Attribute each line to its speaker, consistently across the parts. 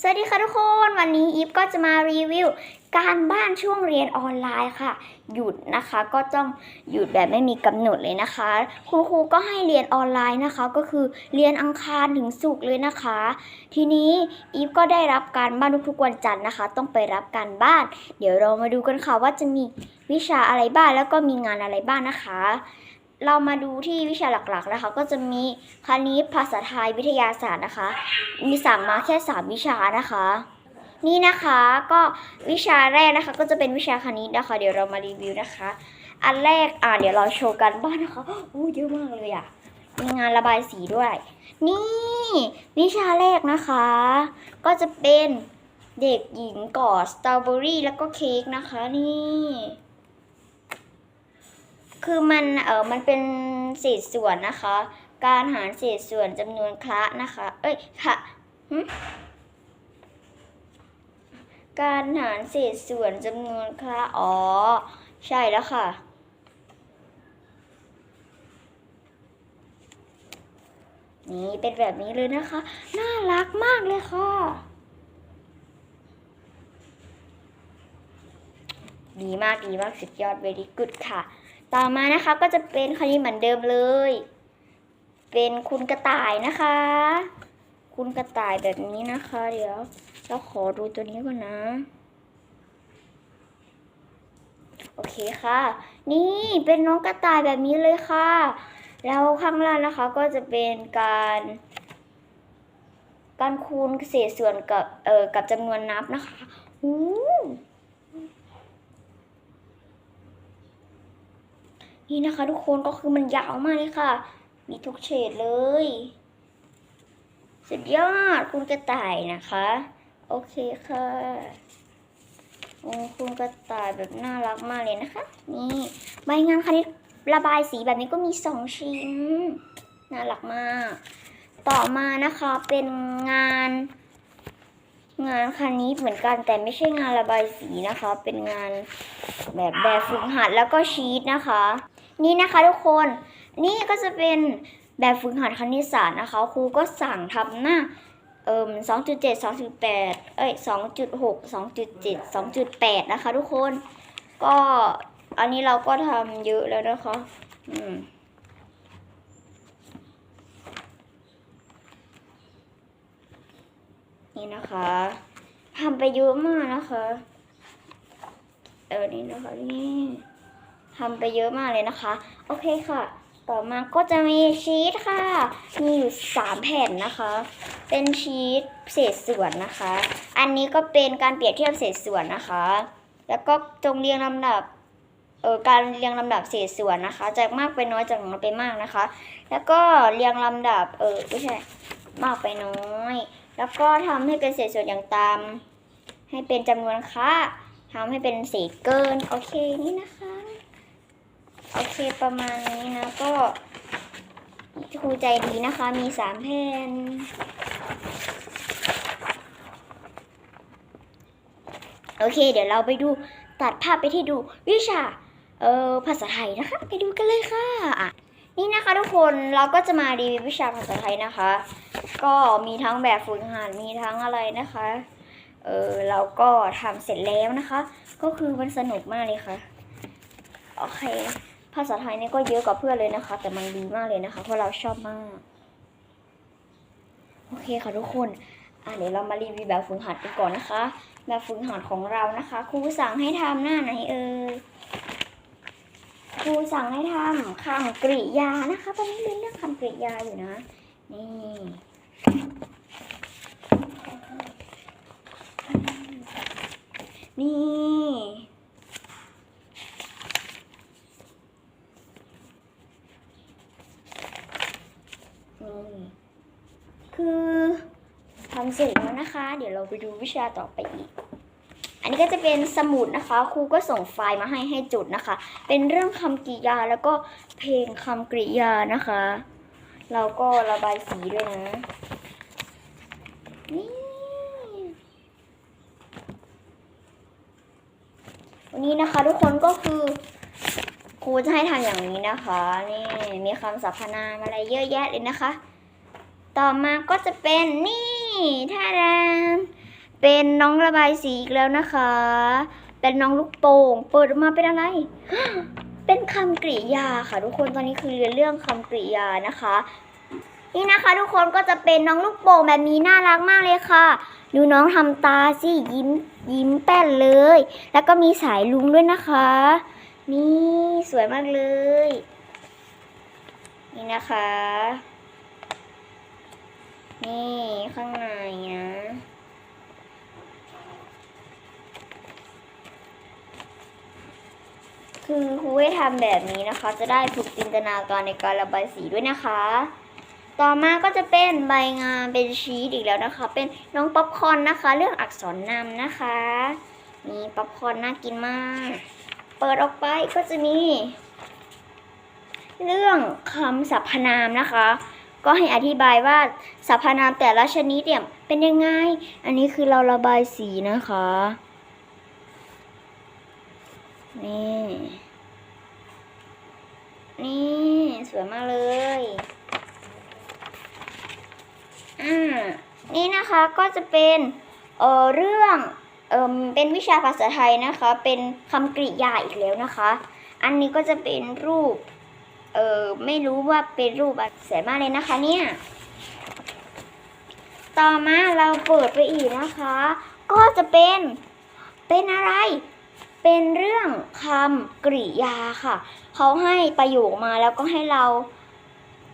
Speaker 1: สวัสดีค่ะทุกคน วันนี้อีฟก็จะมารีวิว การบ้านช่วงเรียนออนไลน์ค่ะ หยุดนะคะก็ต้องหยุดแบบไม่มีกำหนดเลยนะคะคุณครูก็ให้เรียนออนไลน์นะคะ ก็คือเรียนอังคารถึงศุกร์เลยนะคะ ทีนี้อีฟก็ได้รับการบ้านทุกๆวันจันทร์นะคะ ต้องไปรับการบ้าน เดี๋ยวเรามาดูกันค่ะว่าจะมีวิชาอะไรบ้างแล้วก็มีงานอะไรบ้างนะคะ เรามาดูที่วิชาหลักๆนะคะ ก็จะมีคณิตภาษาไทยวิทยาศาสตร์นะคะ มีสั่งมาแค่ 3 วิชานะคะ นี่นะคะก็วิชาแรกนะคะ ก็จะเป็นวิชาคณิตนะคะ เดี๋ยวเรามารีวิวนะคะ อันแรกอ่าเดี๋ยวเราโชว์กันบ้านนะคะโอ้เยอะมากเลยอะ่ะมีงานระบายสีด้วย นี่ วิชาแรกนะคะ ก็จะเป็นเด็กหญิงกอดสตรอเบอรี่แล้วก็เค้กนะคะนี่ คือมันเออมันเป็นเศษส่วนนะคะ การหารเศษส่วนจำนวนคละนะคะ เอ้ยค่ะการหารเศษส่วนจำนวนคละอ๋อ ใช่แล้วค่ะ นี่เป็นแบบนี้เลยนะคะ น่ารักมากเลยค่ะ ดีมากดีมากสุดยอด very good ค่ะ ต่อมานะคะก็จะเป็นคณิตเหมือนเดิมเลย เป็นคุณกระต่ายนะคะ คุณกระต่ายแบบนี้นะคะ เดี๋ยวเราขอดูตัวนี้ก่อนนะ โอเคค่ะ นี่เป็นน้องกระต่ายแบบนี้เลยค่ะ แล้วข้างล่างนะคะก็จะเป็นการการคูณเศษส่วนกับเอ่อกับจำนวนนับนะคะอู้ นี่นะคะ ทุกคนก็คือมันยาวมากเลยค่ะ มีทุกเฉดเลย สุดยอดคุณกระต่ายนะคะ โอเคค่ะโอ้คุณกระต่ายแบบน่ารักมากเลยนะคะ นี่ใบงานคณิตระบายสีแบบนี้ก็มีสองชิ้น น่ารักมาก ต่อมานะคะเป็นงานงานคณิตเหมือนกันแต่ไม่ใช่งานระบายสีนะคะ เป็นงานแบบแบบฝึกหัดแล้วก็ชีตนะคะ นี่นะคะทุกคนนี่ก็จะเป็นแบบฝึกหัดคณิตศาสตร์นะคะครูก็สั่งทำหน้าเอิมสองจุดเจ็ดสองจุดแปดเอ้ยสองจุดหกสองจุดเจ็ดสองจุดแปดนะคะทุกคนก็อันนี้เราก็ทำเยอะแล้วนะคะอืมนี่นะคะทำไปเยอะมากนะคะ เออ นี่นะคะนี่ ทำไปเยอะมากเลยนะคะ โอเคค่ะ ต่อมาก็จะมีชีตค่ะ มีอยู่สามแผ่นนะคะ เป็นชีตเศษส่วนนะคะ อันนี้ก็เป็นการเปรียบเทียบเศษส่วนนะคะ แล้วก็จงเรียงลำดับเออการเรียงลำดับเศษส่วนนะคะ จากมากไปน้อยจากน้อยไปมากนะคะ แล้วก็เรียงลำดับเออไม่ใช่มากไปน้อย แล้วก็ทำให้เป็นเศษส่วนอย่างตาม ให้เป็นจำนวนค่าทำให้เป็นเศษเกิน โอเคนี่นะคะ โอเคประมาณนี้นะก็ครูใจดีนะคะ มีสามแผ่นโอเค เดี๋ยวเราไปดูตัดภาพไปที่ดูวิชาเออภาษาไทยนะคะ ไปดูกันเลยค่ะอะ นี่นะคะทุกคนเราก็จะมารีวิววิชาภาษาไทยนะคะ ก็มีทั้งแบบฝึกหัดมีทั้งอะไรนะคะเออเราก็ทำเสร็จแล้วนะคะ ก็คือมันสนุกมากเลยค่ะ โอเค ภาษาไทยนี่ก็เยอะกว่าเพื่อนเลยนะคะ แต่มันดีมากเลยนะคะ เพราะเราชอบมาก โอเคค่ะทุกคนอะเดี๋ยวเรามารีวิวแบบฝึกหัดกันก่อนนะคะ แบบฝึกหัดของเรานะคะ ครูสั่งให้ทำหน้าไหนเอ่ยครูสั่งให้ทำคำกริยานะคะ ตอนนี้เรียนเรื่องคำกริยาอยู่นะ นี่นี่นี่ คือ ทำเสร็จแล้วนะคะ เดี๋ยวเราไปดูวิชาต่อไปอีก อันนี้ก็จะเป็นสมุดนะคะ ครูก็ส่งไฟล์มาให้ให้จุดนะคะ เป็นเรื่องคำกริยาแล้วก็เพลงคำกริยานะคะ เราก็ระบายสีด้วยนะ นี่วันนี้นะคะทุกคนก็คือครูจะให้ทำอย่างนี้นะคะ นี่มีคำสรรพนามอะไรเยอะแยะเลยนะคะ ต่อมาก็จะเป็นนี่ ท่ารามเป็นน้องระบายสีอีกแล้วนะคะ เป็นน้องลูกโป่ง เปิดออกมาเป็นอะไร เป็นคำกริยาค่ะ ทุกคนตอนนี้คือเรียนเรื่องคำกริยานะคะ นี่นะคะทุกคนก็จะเป็นน้องลูกโป่งแบบนี้น่ารักมากเลยค่ะ ดูน้องทำตาสิยิ้มยิ้มแป้นเลย แล้วก็มีสายลุงด้วยนะคะ นี่สวยมากเลย นี่นะคะ นี่ข้างในนะคือครูให้ทำแบบนี้นะคะ จะได้ฝึกจินตนาการในการระบายสีด้วยนะคะ ต่อมาก็จะเป็นใบงานเป็นชีสอีกแล้วนะคะ เป็นน้องป๊อปคอนนะคะ เรื่องอักษรนำนะคะนี่ป๊อปคอนน่ากินมาก เปิดออกไปก็จะมี เรื่องคำสรรพนามนะคะ ก็ให้อธิบายว่าสรรพนามแต่ละชนิดเนี่ยเป็นยังไง อันนี้คือเราระบายสีนะคะ นี่ นี่ สวยมากเลย อ่า นี่นะคะก็จะเป็นเออเรื่องเอ่มเป็นวิชาภาษาไทยนะคะ เป็นคำกริยาอีกแล้วนะคะ อันนี้ก็จะเป็นรูป เออไม่รู้ว่าเป็นรูปอะไรสวยมากเลยนะคะเนี่ย ต่อมาเราเปิดไปอีกนะคะ ก็จะเป็นเป็นอะไร เป็นเรื่องคำกริยาค่ะ เขาให้ประโยคมาแล้วก็ให้เรา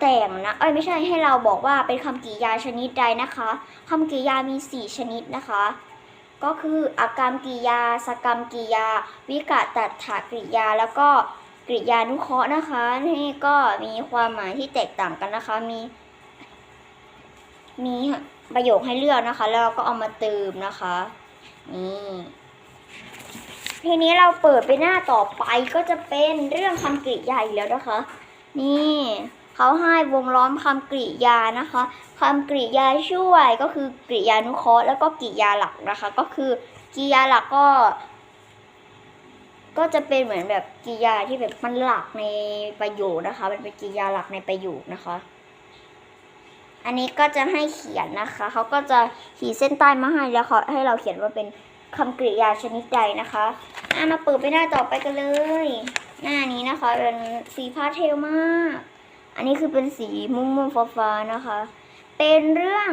Speaker 1: แต่งนะ เอ้ยไม่ใช่ให้เราบอกว่าเป็นคำกริยาชนิดใดนะคะคำกริยามีสี่ชนิดนะคะก็คืออากรรมกริยาสกรรมกริยา วิกตัตถากริยา แล้วก็ กริยานุเคราะห์นะคะนี่ก็มีความหมายที่แตกต่างกันนะคะ มี มีประโยคให้เลือกนะคะ แล้วก็เอามาเติมนะคะนี่ทีนี้เราเปิดไปหน้าต่อไปก็จะเป็นเรื่องคำกริยาอีกแล้วนะคะ นี่เขาให้วงล้อมคำกริยานะคะคำกริยาช่วยก็คือกริยานุเคราะห์แล้วก็กริยาหลักนะคะ ก็คือกริยาหลักก็ ก็จะเป็นเหมือนแบบกริยาที่แบบมันหลักในประโยคนะคะมันเป็นกริยาหลักในประโยคนะคะ อันนี้ก็จะให้เขียนนะคะเขาก็จะขีดเส้นใต้มาให้แล้วเขาให้เราเขียนว่าเป็นคำกริยาชนิดใดนะคะอะมาเปิดไปหน้าต่อไปกันเลย หน้านี้นะคะเป็นสีพาเทลมาก อันนี้คือเป็นสีม่วงๆฟ้าๆนะคะ เป็นเรื่อง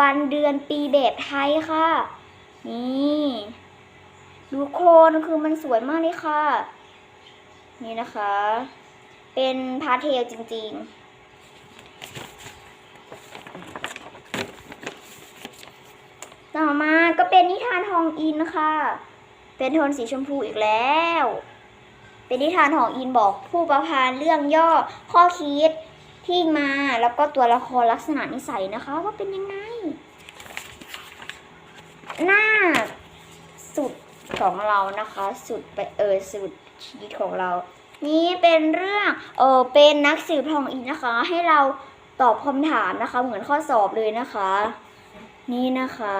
Speaker 1: วันเดือนปีแบบไทยค่ะ นี่ ดูโคนคือมันสวยมากเลยค่ะ นี่นะคะ เป็นพาเทลจริงๆ ต่อมาก็เป็นนิทานทองอินค่ะ เป็นโทนสีชมพูอีกแล้ว เป็นนิทานทองอินบอกผู้ประพันธ์เรื่องย่อข้อคิดที่มาแล้วก็ตัวละครลักษณะนิสัยนะคะ ว่าเป็นยังไง หน้าสุด ของเรานะคะ สุดไปเออสุดชีวิตของเรา นี่เป็นเรื่องเออเป็นนักสืบทองอินนะคะ ให้เราตอบคำถามนะคะ เหมือนข้อสอบเลยนะคะ นี่นะคะ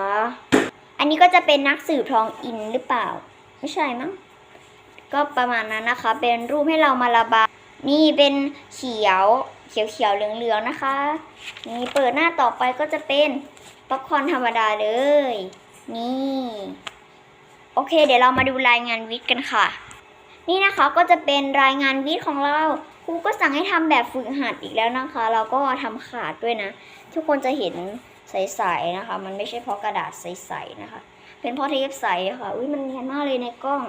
Speaker 1: อันนี้ก็จะเป็นนักสืบทองอินหรือเปล่า ไม่ใช่มั้งก็ประมาณนั้นนะคะ เป็นรูปให้เรามาระบายนี่เป็นเขียวเขียวเขียวเหลืองเหลืองนะคะ นี่เปิดหน้าต่อไปก็จะเป็นป๊อปคอนธรรมดาเลย นี่ โอเค เดี๋ยวเรามาดูรายงานวิทย์กันค่ะ นี่นะคะก็จะเป็นรายงานวิทย์ของเราครูก็สั่งให้ทำแบบฝึกหัดอีกแล้วนะคะ เราก็ทำขาดด้วยนะ ทุกคนจะเห็นใสๆนะคะ มันไม่ใช่เพราะกระดาษใสๆนะคะ เป็นเพราะเทปใสค่ะอุ้ยมันเนียนมากเลยในกล้อง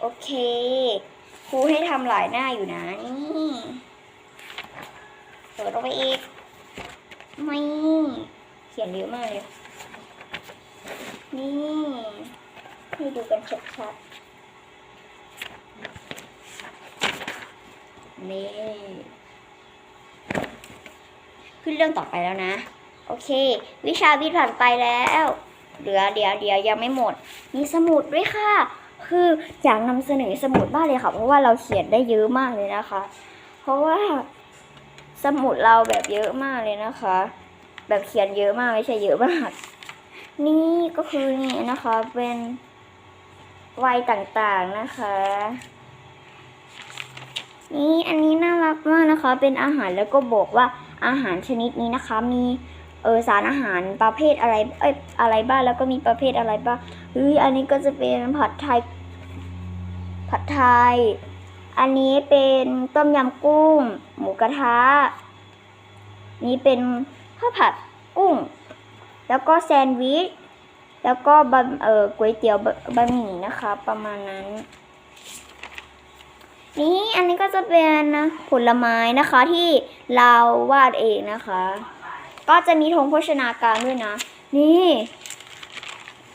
Speaker 1: โอเคครูให้ทำหลายหน้าอยู่นะนี่เปิดออกไปอีกไม่เขียนเยอะมากเลยนี่ ให้ดูกันชัดๆ นี่ ขึ้นเรื่องต่อไปแล้วนะ โอเค วิชาวิทย์ผ่านไปแล้ว เหลือเดี๋ยวเดี๋ยวยังไม่หมด มีสมุดด้วยค่ะ คืออยากนำเสนอสมุดมากเลยค่ะ เพราะว่าเราเขียนได้เยอะมากเลยนะคะ เพราะว่าสมุดเราแบบเยอะมากเลยนะคะ แบบเขียนเยอะมากไม่ใช่เยอะมาก นี่ก็คือนี่นะคะเป็น วัยต่างๆนะคะ นี่อันนี้น่ารักมากนะคะ เป็นอาหารแล้วก็บอกว่าอาหารชนิดนี้นะคะ มีเออสารอาหารประเภทอะไรเอ้ยอะไรบ้างแล้วก็มีประเภทอะไรบ้างเฮ้ยอันนี้ก็จะเป็นผัดไทยผัดไทย อันนี้เป็นต้มยำกุ้ง หมูกระทะ นี่เป็นข้าวผัดกุ้ง แล้วก็แซนด์วิช แล้วก็บะเออก๋วยเตี๋ยวบะหมี่นะคะ ประมาณนั้น นี่อันนี้ก็จะเป็นผลไม้นะคะที่เราวาดเองนะคะ ก็จะมีธงโภชนาการด้วยนะ นี่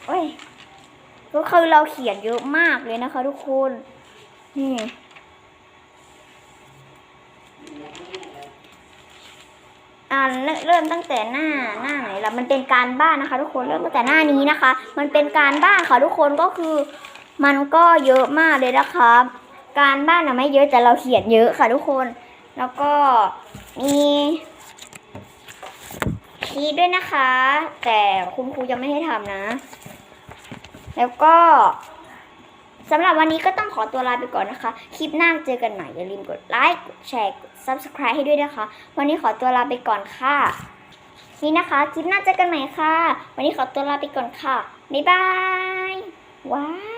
Speaker 1: โอ้ยก็คือเราเขียนเยอะมากเลยนะคะทุกคน นี่ อ่าเริ่มตั้งแต่หน้าหน้าไหนละมันเป็นการบ้านนะคะ ทุกคนเริ่มตั้งแต่หน้านี้นะคะ มันเป็นการบ้านค่ะทุกคนก็คือ มันก็เยอะมากเลยนะคะการบ้านอะไม่เยอะแต่เราเขียนเยอะค่ะทุกคน แล้วก็มีคีด้วยนะคะ แต่คุณครูยังไม่ให้ทำนะ แล้วก็ สำหรับวันนี้ก็ต้องขอตัวลาไปก่อนนะคะ คลิปหน้าเจอกันใหม่อย่าลืมกดไลค์กดแชร์กด subscribe ให้ด้วยนะคะ วันนี้ขอตัวลาไปก่อนค่ะ นี่นะคะคลิปหน้าเจอกันใหม่ค่ะ วันนี้ขอตัวลาไปก่อนค่ะบ๊ายบายว้า